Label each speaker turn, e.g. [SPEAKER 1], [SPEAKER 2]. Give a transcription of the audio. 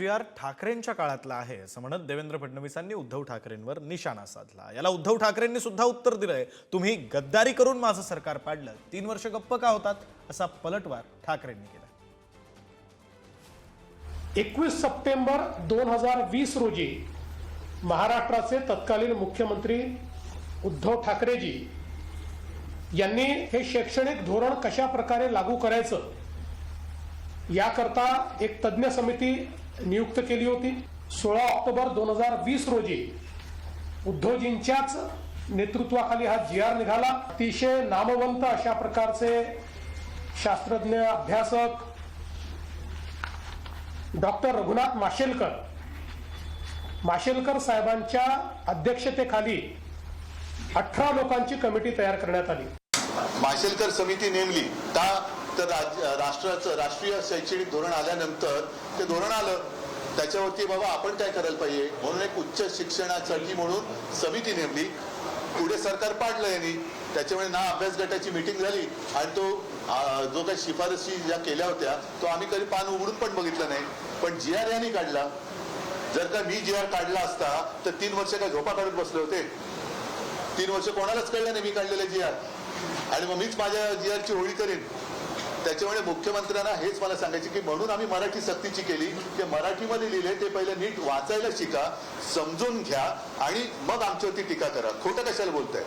[SPEAKER 1] जी R ठाकरेंच्या काळातला आहे असं म्हणत देवेंद्र फडणवीसांनी उद्धव ठाकरेंवर निशाणा साधला. याला उद्धव ठाकरेंनी सुद्धा उत्तर दिलंय. तुम्ही गद्दारी करून माझं सरकार पाडलं. तीन वर्ष गप्प का होतात? असा पलटवार ठाकरेंनी केला
[SPEAKER 2] एकवीस सप्टेंबर दोन हजार वीस रोजी महाराष्ट्राचे तत्कालीन मुख्यमंत्री उद्धव ठाकरेजी यांनी हे शैक्षणिक धोरण कशा प्रकारे लागू करायचं याकरता एक तज्ज्ञ समिती नियुक्त केली होती. सोळा ऑक्टोबर दोन हजार वीस रोजी उद्धवजींच्याच नेतृत्वाखाली हा जी आर निघाला. अतिशय नामवंत अशा प्रकारचे शास्त्रज्ञ अभ्यासक डॉक्टर रघुनाथ माशेलकर माशेलकर साहेबांच्या अध्यक्षतेखाली अठरा लोकांची कमिटी तयार करण्यात आली.
[SPEAKER 3] माशेलकर समिती नेमली. त्या तर राज- राष्ट्राचं राष्ट्रीय शैक्षणिक धोरण आल्यानंतर ते धोरण आलं. त्याच्यावरती बाबा आपण काय करायला पाहिजे? म्हणून एक उच्च शिक्षणासाठी म्हणून समिती नेमली. पुढे सरकार पाडलं यांनी. त्याच्यामुळे ना अभ्यास गटाची मिटिंग झाली. आणि तो जो काही शिफारसी ज्या केल्या होत्या तो आम्ही कधी पान उघडून पण बघितलं नाही. पण जी आर यांनी काढला. जर का मी जी आर काढला असता तर तीन वर्ष काय झोपा काढत बसले होते. तीन वर्ष कोणालाच कळलं नाही मी काढलेले जी आर आणि मग मीच माझ्या जी आरची होळी करेन. त्याच्यामुळे मुख्यमंत्र्यांना हेच मला सांगायचे की म्हणून आम्ही मराठी सक्तीची केली की मराठीमध्ये लिहिले ते पहिले नीट वाचायला शिका समजून घ्या आणि मग आमच्यावरती टीका करा. खोटं कशाला बोलताय?